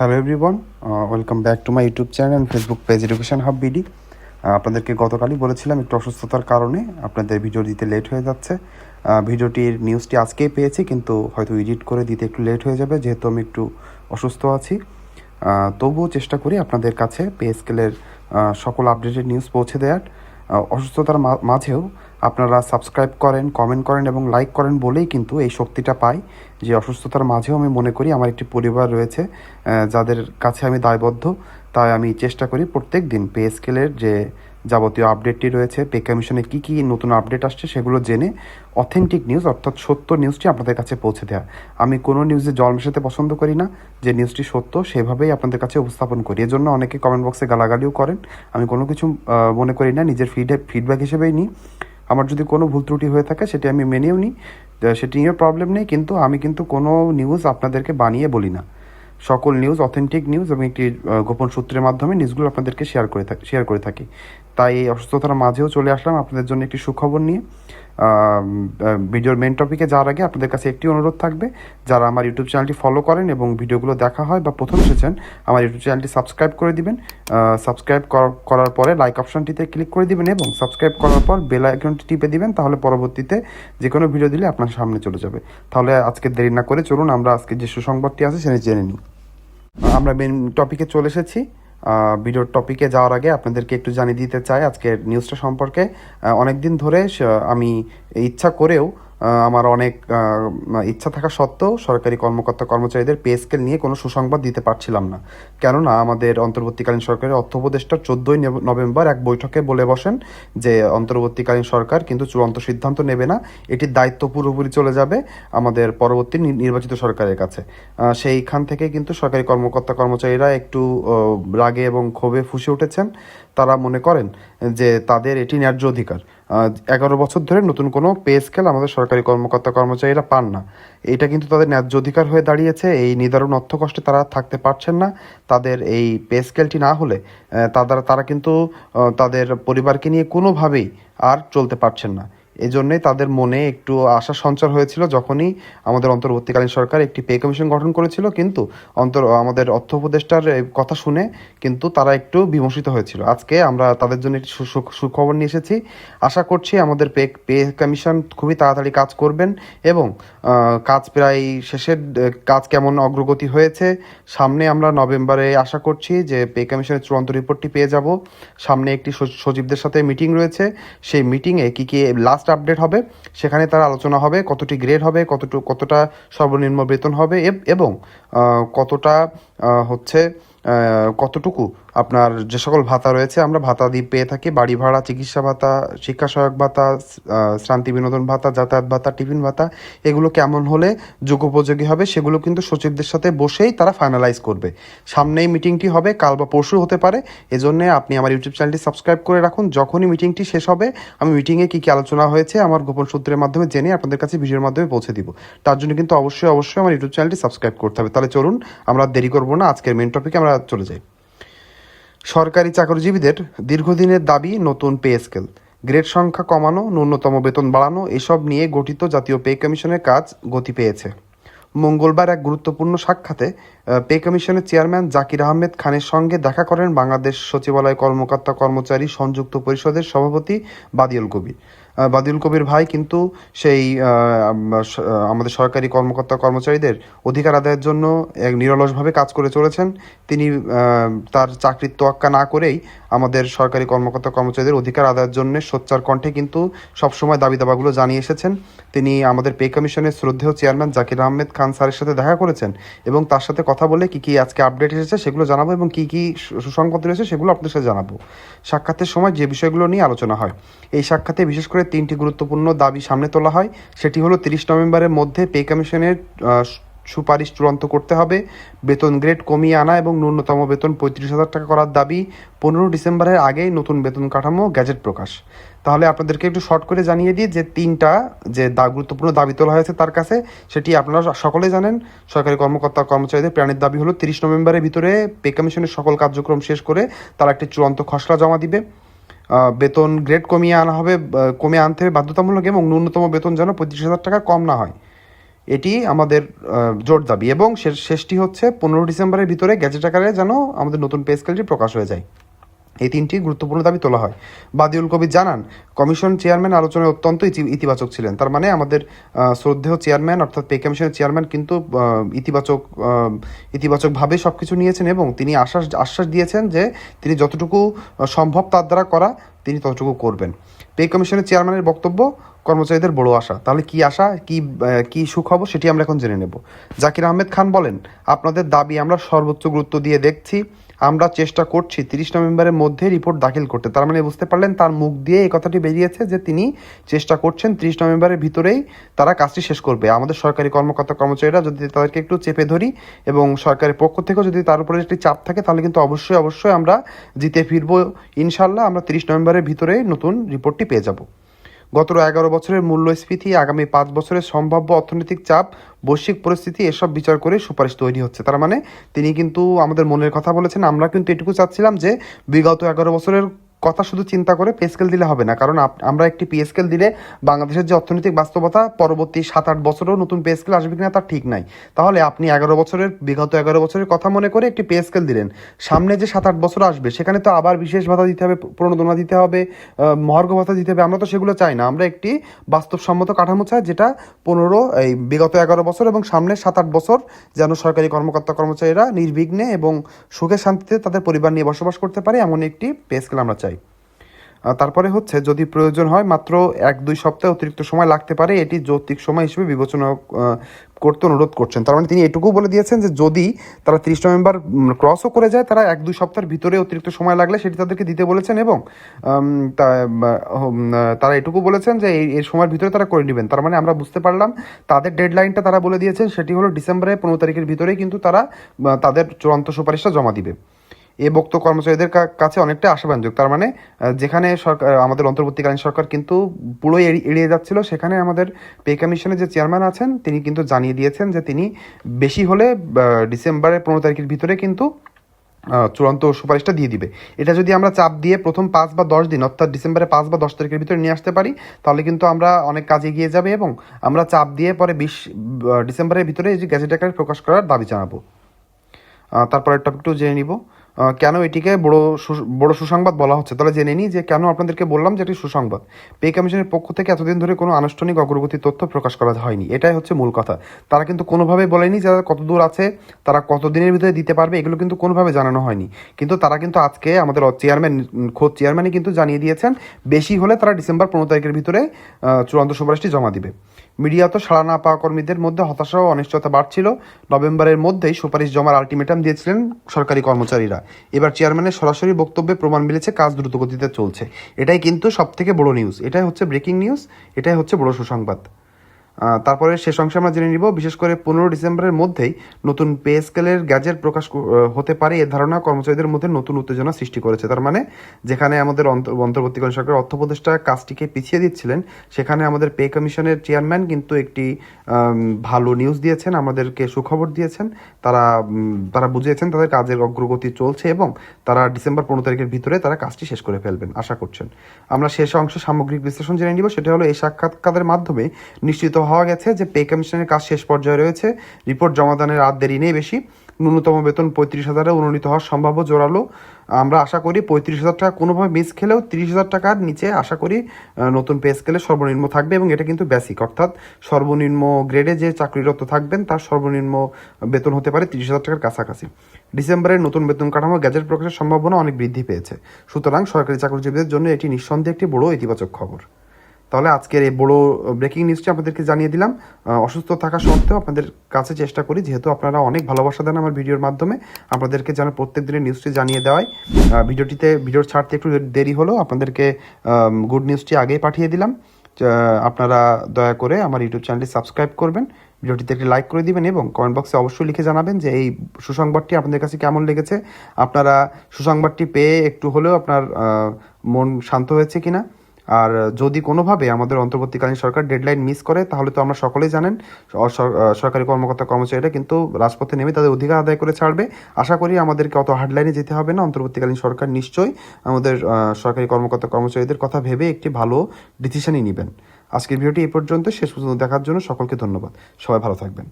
Hello everyone welcome back to my YouTube channel Facebook page education hub BD আপনাদেরকে গতকালই বলেছিলাম একটু অসুস্থতার কারণে আপনাদের ভিডিও দিতে লেট হয়ে যাচ্ছে। ভিডিওটির নিউজটি আজকেই পেয়েছি, কিন্তু হয়তো এডিট করে দিতে একটু লেট হয়ে যাবে, যেহেতু আমি একটু অসুস্থ আছি। তবুও চেষ্টা করি আপনাদের কাছে পে স্কেলের সকল আপডেটেড নিউজ পৌঁছে দেওয়ার। অসুস্থতার মাঝেও আপনারা সাবস্ক্রাইব করেন কমেন্ট করেন এবং লাইক করেন বলেই কিন্তু এই শক্তিটা পাই যে অসুস্থতার মাঝেও আমি মনে করি আমার একটি পরিবার রয়েছে যাদের কাছে আমি দায়বদ্ধ। তাই আমি চেষ্টা করি প্রত্যেক দিন পে স্কেলের যে যাবতীয় আপডেটটি রয়েছে পে কমিশনে কী কী নতুন আপডেট আসছে সেগুলো জেনে অথেন্টিক নিউজ অর্থাৎ সত্য নিউজটি আপনাদের কাছে পৌঁছে দেওয়া আমি কোনো নিউজে জল মেশাতে পছন্দ করি না, যে নিউজটি সত্য সেভাবেই আপনাদের কাছে উপস্থাপন করি। এজন্য অনেকে কমেন্ট বক্সে গালাগালিও করেন। আমি কোনো কিছু মনে করি না, নিজের ফিড ফিডব্যাক হিসেবেই নিই। আমার যদি কোনো ভুল ত্রুটি হয়ে থাকে, সেটি আমি মেনেও নিই। সেটি নিয়ে প্রবলেম নেই, কিন্তু আমি কিন্তু কোনো নিউজ আপনাদেরকে বানিয়ে বলি না। সকল নিউজ অথেন্টিক নিউজ এবং একটি গোপন সূত্রের মাধ্যমে নিউজগুলো আপনাদেরকে শেয়ার করে থাকি শেয়ার করে থাকি। তাই এই অসুস্থতার মাঝেও চলে আসলাম আপনাদের জন্য একটি সুখবর নিয়ে। ভিডিওর মেন টপিকে যাওয়ার আগে আপনাদের কাছে একটি অনুরোধ থাকবে। যারা আমার ইউটিউব চ্যানেলটি ফলো করেন এবং ভিডিওগুলো দেখা হয় বা প্রথম এসেছেন, আমার ইউটিউব চ্যানেলটি সাবস্ক্রাইব করে দিবেন। সাবস্ক্রাইব করার পরে লাইক অপশনটিতে ক্লিক করে দিবেন এবং সাবস্ক্রাইব করার পর বেল আইকনটি টিপে দিবেন, তাহলে পরবর্তীতে যে কোনো ভিডিও দিলে আপনার সামনে চলে যাবে। তাহলে আজকে দেরি না করে চলুন, আমরা আজকে যে সুসংবাদটি আছে সেটা জেনে নিই। আমরা মেন টপিকে চলে এসেছি। ভিডিওর টপিকে যাওয়ার আগে আপনাদেরকে একটু জানিয়ে দিতে চাই আজকের নিউজটা সম্পর্কে। অনেক দিন ধরে আমি ইচ্ছা করেও আমার অনেক ইচ্ছা থাকা সত্ত্বেও সরকারি কর্মকর্তা কর্মচারীদের পে স্কেল নিয়ে কোনো সুসংবাদ দিতে পারছিলাম না। কেননা আমাদের অন্তর্বর্তীকালীন সরকারের অর্থ উপদেষ্টা চোদ্দোই নভেম্বর এক বৈঠকে বলে বসেন যে, অন্তর্বর্তীকালীন সরকার কিন্তু চূড়ান্ত সিদ্ধান্ত নেবে না এটির দায়িত্ব পুরোপুরি চলে যাবে আমাদের পরবর্তী নির্বাচিত সরকারের কাছে। সেইখান থেকে কিন্তু সরকারি কর্মকর্তা কর্মচারীরা একটু রাগে এবং ক্ষোভে ফুসে উঠেছেন। তারা মনে করেন যে, তাদের এটি ন্যায্য অধিকার। এগারো বছর ধরে নতুন কোনো পে স্কেল আমাদের সরকারি কর্মকর্তা কর্মচারীরা পান না। এটা কিন্তু তাদের ন্যায্য অধিকার হয়ে দাঁড়িয়েছে। এই নিদারুণ অর্থ কষ্টে তারা থাকতে পারছেন না। তাদের এই পে স্কেলটি না হলে তারা তারা কিন্তু তাদের পরিবারকে নিয়ে কোনোভাবেই আর চলতে পারছেন না। এই জন্যই তাদের মনে একটু আশা সঞ্চার হয়েছিল যখনই আমাদের অন্তর্বর্তীকালীন সরকার একটি পে কমিশন গঠন করেছিল। কিন্তু অন্তর, আমাদের অর্থ উপদেষ্টার কথা শুনে কিন্তু তারা একটু বিমর্ষিত হয়েছিল। আজকে আমরা তাদের জন্য একটি সুখবর নিয়ে এসেছি। আশা করছি আমাদের পে পে কমিশন খুবই তাড়াতাড়ি কাজ করবেন এবং কাজ প্রায় শেষের কাজ কেমন অগ্রগতি হয়েছে সামনে আমরা নভেম্বরে আশা করছি যে পে কমিশনের চূড়ান্ত রিপোর্টটি পেয়ে যাব। সামনে একটি সচ- সচিবদের সাথে মিটিং রয়েছে। সেই মিটিংয়ে কী কী লাস্ট আপডেট হবে। সেখানে তার আলোচনা হবে, কতটি গ্রেড হবে কতটুকু কতটা সর্বনিম্ন বেতন হবে, এবং কতটা হচ্ছে কতটুকু আপনার যে সকল ভাতা রয়েছে, আমরা ভাতা দিয়ে পেয়ে থাকি। বাড়ি ভাড়া, চিকিৎসা ভাতা, শিক্ষা সহায়ক ভাতা শ্রান্তি বিনোদন ভাতা, যাতায়াত ভাতা, টিফিন ভাতা, এগুলো কেমন হলে যোগ্যোপযোগী হবে সেগুলো কিন্তু সচিবদের সাথে বসেই তারা ফাইনালাইজ করবে। সামনেই মিটিংটি হবে, কাল বা পরশু হতে পারে। এজন্য আপনি আমার ইউটিউব চ্যানেলটি সাবস্ক্রাইব করে রাখুন। যখনই মিটিংটি শেষ হবে, আমি মিটিংয়ে কী কী আলোচনা হয়েছে আমার গোপন সূত্রের মাধ্যমে জেনে আপনাদের কাছে ভিডিওর মাধ্যমে পৌঁছে দিব। তার জন্য কিন্তু অবশ্যই অবশ্যই আমার ইউটিউব চ্যানেলটি সাবস্ক্রাইব করতে হবে। তাহলে চলুন, আমরা দেরি করব না। আজকের মেন টপিকে আমরা চলে যাই। সরকারি চাকরিজীবীদের দীর্ঘদিনের দাবি, নতুন পে স্কেল। গ্রেড সংখ্যা কমানো, ন্যূনতম বেতন বাড়ানো, এসব নিয়ে গঠিত জাতীয় পে কমিশনের কাজ গতি পেয়েছে। মঙ্গলবার এক গুরুত্বপূর্ণ সাক্ষাতে পে কমিশনের চেয়ারম্যান জাকির আহমেদ খানের সঙ্গে দেখা করেন বাংলাদেশ সচিবালয় কর্মকর্তা কর্মচারী সংযুক্ত পরিষদের সভাপতি বাদিউল কবির। বাদিউল কবির ভাই কিন্তু সেই আমাদের সরকারি কর্মকর্তা কর্মচারীদের অধিকার আদায়ের জন্য এক নিরলসভাবে কাজ করে চলেছেন। তিনি তার চাকরির তোয়াক্কা না করেই আমাদের সরকারি কর্মকর্তা কর্মচারীদের অধিকার আদায়ের জন্য সোচ্চার কণ্ঠে কিন্তু সবসময় দাবি দাবাগুলো জানিয়ে এসেছেন। তিনি আমাদের পে কমিশনের শ্রদ্ধেয় চেয়ারম্যান জাকির আহমেদ খান স্যারের সাথে দেখা করেছেন এবং তার সাথে কথা বলে কি কি আজকে আপডেট এসেছে সেগুলো জানাব এবং কি কি সু- সুসংবাদ রয়েছে সেগুলো আপনাদের সাথে জানাব। সাক্ষাতের সময় যে বিষয়গুলো নিয়ে আলোচনা হয়, এই সাক্ষাতে বিশেষ করে তিনটি গুরুত্বপূর্ণ দাবি সামনে তোলা হয়। সেটি হলো, তিরিশ নভেম্বরের মধ্যে পে কমিশনের সুপারিশ চূড়ান্ত করতে হবে। বেতন গ্রেড কমিয়ে আনা এবং ন্যূনতম বেতন পঁয়ত্রিশ হাজার টাকা করার দাবি পনেরো ডিসেম্বরের আগেই নতুন বেতন কাঠামো, গ্যাজেট প্রকাশ। তাহলে আপনাদেরকে একটু শর্ট করে জানিয়ে দিই যে তিনটা যে দা, গুরুত্বপূর্ণ দাবি তোলা হয়েছে তার কাছে, সেটি আপনারা সকলে জানেন। সরকারি কর্মকর্তা কর্মচারীদের প্রাণের দাবি হলো, তিরিশ নভেম্বরের ভিতরে পে কমিশনের সকল কার্যক্রম শেষ করে তারা একটি চূড়ান্ত খসড়া জমা দিবে। বেতন গ্রেড কমিয়ে আনা হবে কমে আনতে হবে বাধ্যতামূলক এবং ন্যূনতম বেতন যেন পঁচিশ হাজার টাকা কম না হয়। এটি আমাদের জোর দাবি এবং শেষ- শেষটি হচ্ছে পনেরো ডিসেম্বরের ভিতরে গ্যাজেট আকারে যেন আমাদের নতুন পে স্কেলটি প্রকাশ হয়ে যায়। এই তিনটি গুরুত্বপূর্ণ দাবি তোলা হয়। বাদিউল কবির জানান, কমিশন চেয়ারম্যান আলোচনায় অত্যন্ত ইতি- ইতিবাচক ছিলেন। তার মানে আমাদের শ্রদ্ধেয় চেয়ারম্যান অর্থাৎ পে কমিশনের চেয়ারম্যান কিন্তু ইতিবাচক ইতিবাচকভাবে সব কিছু নিয়েছেন এবং তিনি আশ্বাস আশ্বাস দিয়েছেন যে তিনি যতটুকু সম্ভব তার দ্বারা করা, তিনি ততটুকু করবেন। পে কমিশনের চেয়ারম্যানের বক্তব্য, কর্মচারীদের বড় আশা। তাহলে কি আশা, কি কি সুখবর সেটি আমরা এখন জেনে নেব। জাকির আহমেদ খান বলেন, আপনাদের দাবি আমরা সর্বোচ্চ গুরুত্ব দিয়ে দেখছি। আমরা চেষ্টা করছি তিরিশ নভেম্বরের মধ্যে রিপোর্ট দাখিল করতে। তার মানে বুঝতে পারলেন, তার মুখ দিয়ে এই কথাটি বেরিয়েছে যে তিনি চেষ্টা করছেন তিরিশ নভেম্বরের ভিতরেই তারা কাজটি শেষ করবে। আমাদের সরকারি কর্মকর্তা কর্মচারীরা যদি তাদেরকে একটু চেপে ধরি এবং সরকারের পক্ষ থেকেও যদি তার উপরে একটি চাপ থাকে, তাহলে কিন্তু অবশ্যই অবশ্যই আমরা জিতে ফিরবো। ইনশাল্লাহ আমরা তিরিশ নভেম্বরের ভিতরে নতুন রিপোর্টটি পেয়ে যাব। গত এগারো বছরের মূল্যস্ফীতি, আগামী পাঁচ বছরের সম্ভাব্য অর্থনৈতিক চাপ, বৈশ্বিক পরিস্থিতি, এসব বিচার করে সুপারিশ তৈরি হচ্ছে। তার মানে তিনি কিন্তু আমাদের মনের কথা বলেছেন। আমরা কিন্তু এটুকু চাচ্ছিলাম যে বিগত এগারো বছরের কথা শুধু চিন্তা করে পে স্কেল দিলে হবে না। কারণ আমরা একটি পে স্কেল দিলে বাংলাদেশের যে অর্থনৈতিক বাস্তবতা পরবর্তী সাত আট বছরেও নতুন পে স্কেল আসবে কিনা তার ঠিক নাই। তাহলে আপনি এগারো বছরের, বিগত এগারো বছরের কথা মনে করে একটি পে স্কেল দিলেন। সামনে যে সাত আট বছর আসবে, সেখানে তো আবার বিশেষ ভাতা দিতে হবে প্রণোদনা দিতে হবে মহার্ঘ ভাতা দিতে হবে। আমরা তো সেগুলো চাই না। আমরা একটি বাস্তবসম্মত কাঠামো চাই, যেটা পনেরো, এই বিগত এগারো বছর এবং সামনের সাত আট বছর যেন সরকারি কর্মকর্তা কর্মচারীরা নির্বিঘ্নে এবং সুখে শান্তিতে তাদের পরিবার নিয়ে বসবাস করতে পারে, এমন একটি পে স্কেল আমরা চাই। তারপরে হচ্ছে যদি প্রয়োজন হয় মাত্র এক, দুই সপ্তাহ অতিরিক্ত সময় লাগতে পারে, এটি যৌক্তিক সময় হিসেবে বিবেচনা করতে অনুরোধ করছেন। তার মানে তিনি এটুকু বলে দিয়েছেন যে যদি তারা তিরিশ নভেম্বর ক্রসও করে যায়, তারা এক, দুই সপ্তাহের ভিতরে অতিরিক্ত সময় লাগলে সেটি তাদেরকে দিতে বলেছেন এবং তারা এটুকু বলেছেন যে এই সময়ের ভিতরে তারা করে নেবেন। তার মানে আমরা বুঝতে পারলাম, তাদের ডেডলাইনটা তারা বলে দিয়েছেন, সেটি হলো ডিসেম্বরের পনেরো তারিখের ভিতরেই কিন্তু তারা তাদের চূড়ান্ত সুপারিশটা জমা দিবে। এ বক্ত কর্মচারীদের কাছে অনেকটা আশাব্যঞ্জক। তার মানে যেখানে সরকার আমাদের অন্তর্বর্তীকালীন সরকার কিন্তু পুরোই এড়িয়ে যাচ্ছিল, সেখানে আমাদের পে কমিশনের যে চেয়ারম্যান আছেন, তিনি কিন্তু জানিয়ে দিয়েছেন যে তিনি বেশি হলে ডিসেম্বরের পনেরো তারিখের ভিতরে কিন্তু চূড়ান্ত সুপারিশটা দিয়ে দিবে। এটা যদি আমরা চাপ দিয়ে প্রথম পাঁচ বা দশ দিন, অর্থাৎ ডিসেম্বরের পাঁচ বা দশ তারিখের ভিতরে নিয়ে আসতে পারি, তাহলে কিন্তু আমরা অনেক কাজে এগিয়ে যাবে এবং আমরা চাপ দিয়ে পরে বিশ ডিসেম্বরের ভিতরে এই যে গ্যাজেট আকারে প্রকাশ করার দাবি জানাব। তারপরের টপিকটু জেনে নিব। কেন এটিকে বড় বড় সুসংবাদ বলা হচ্ছে? তাহলে জেনে নিই যে কেন আপনাদেরকে বললাম যে এটি সুসংবাদ। পে কমিশনের পক্ষ থেকে এতদিন ধরে কোনো আনুষ্ঠানিক অগ্রগতি তথ্য প্রকাশ করা হয়নি। এটাই হচ্ছে মূল কথা। তারা কিন্তু কোনোভাবে বলেনি যারা কত দূর আছে, তারা কত দিনের ভিতরে দিতে পারবে, এগুলো কিন্তু কোনোভাবে জানানো হয়নি। কিন্তু তারা কিন্তু আজকে আমাদের চেয়ারম্যান খোদ চেয়ারম্যানই কিন্তু জানিয়ে দিয়েছেন, বেশি হলে তারা ডিসেম্বর পনেরো তারিখের ভিতরে চূড়ান্ত সুপারিশটি জমা দিবে। মিডিয়া তো সাড়া না পাওয়া কর্মীদের মধ্যে হতাশা ও অনিশ্চয়তা বাড়ছিল। নভেম্বরের মধ্যেই সুপারিশ জমার আলটিমেটাম দিয়েছিলেন সরকারি কর্মচারীরা। এবার চেয়ারম্যানের সরাসরি বক্তব্যে প্রমাণ মিলেছে কাজ দ্রুতগতিতে চলছে। এটাই কিন্তু সবথেকে বড় নিউজ এটাই হচ্ছে ব্রেকিং নিউজ এটাই হচ্ছে বড় সুসংবাদ। তারপরে শেষ অংশে আমরা জেনে নিব, বিশেষ করে পনেরো ডিসেম্বরের মধ্যেই নতুন পে স্কেলের গ্যাজেট প্রকাশ হতে পারে এ ধারণা কর্মচারীদের মধ্যে নতুন উত্তেজনা সৃষ্টি করেছে। তার মানে যেখানে আমাদের অন্ত- অন্তর্বর্তীকালীন সরকার অর্থ উপদেষ্টা কাজটিকে পিছিয়ে দিচ্ছিলেন, সেখানে আমাদের পে কমিশনের চেয়ারম্যান কিন্তু একটি ভালো নিউজ দিয়েছেন, আমাদেরকে সুখবর দিয়েছেন। তারা তারা বুঝিয়েছেন তাদের কাজের অগ্রগতি চলছে এবং তারা ডিসেম্বর পনেরো তারিখের ভিতরে তারা কাজটি শেষ করে ফেলবেন, আশা করছেন। আমরা শেষ অংশে সামগ্রিক বিশ্লেষণ জেনে নিব, সেটা হলো এই সাক্ষাৎকারের মাধ্যমে নিশ্চিত হওয়া গেছে যে পে কমিশনের কাজ শেষ পর্যায়ে রয়েছে। রিপোর্ট জমাদানের আর দেরি নেই বেশি। ন্যূনতম বেতন পঁয়ত্রিশ হাজারে উন্নীত হওয়ার সম্ভাব্য জোরালো। আমরা আশা করি পঁয়ত্রিশ হাজার টাকা কোনোভাবে মিস খেলেও তিরিশ হাজার টাকার নিচে আশা করি নতুন পে স্কেলে সর্বনিম্ন থাকবে এবং এটা কিন্তু বেসিক অর্থাৎ সর্বনিম্ন গ্রেডে যে চাকরিরত থাকবেন, তার সর্বনিম্ন বেতন হতে পারে তিরিশ হাজার টাকার কাছাকাছি। ডিসেম্বরের নতুন বেতন কাঠামো গ্যাজেট প্রকাশের সম্ভাবনা অনেক বৃদ্ধি পেয়েছে। সুতরাং সরকারি চাকরিজীবীদের জন্য এটি নিঃসন্দেহে একটি বড় ইতিবাচক খবর। তাহলে আজকের এই বড় ব্রেকিং নিউজটি আপনাদেরকে জানিয়ে দিলাম। অসুস্থ থাকা সত্ত্বেও আপনাদের কাছে চেষ্টা করি, যেহেতু আপনারা অনেক ভালোবাসা দেন আমার ভিডিওর মাধ্যমে, আপনাদেরকে যেন প্রত্যেক দিনের নিউজটি জানিয়ে দেওয়ায়। ভিডিওটিতে, ভিডিওর ছাড়তে একটু দেরি হলো, আপনাদেরকে গুড নিউজটি আগেই পাঠিয়ে দিলাম। আপনারা দয়া করে আমার ইউটিউব চ্যানেলটি সাবস্ক্রাইব করবেন, ভিডিওটিতে একটি লাইক করে দিবেন এবং কমেন্ট বক্সে অবশ্যই লিখে জানাবেন যে এই সুসংবাদটি আপনাদের কাছে কেমন লেগেছে। আপনারা সুসংবাদটি পেয়ে একটু হলেও আপনার মন শান্ত হয়েছে কিনা। আর যদি কোনোভাবে আমাদের অন্তর্বর্তীকালীন সরকার ডেডলাইন মিস করে, তাহলে তো আমরা সকলেই জানেন সরকারি কর্মকর্তা কর্মচারীরা কিন্তু রাজপথে নেমে তাদের অধিকার আদায় করে ছাড়বে। আশা করি আমাদেরকে অত হার্ডলাইনে যেতে হবে না, অন্তর্বর্তীকালীন সরকার নিশ্চয়ই আমাদের সরকারি কর্মকর্তা কর্মচারীদের কথা ভেবে একটি ভালো ডিসিশনই নেবেন। আজকের ভিডিওটি এই পর্যন্ত, শেষ পর্যন্ত দেখার জন্য সকলকে ধন্যবাদ। সবাই ভালো থাকবেন।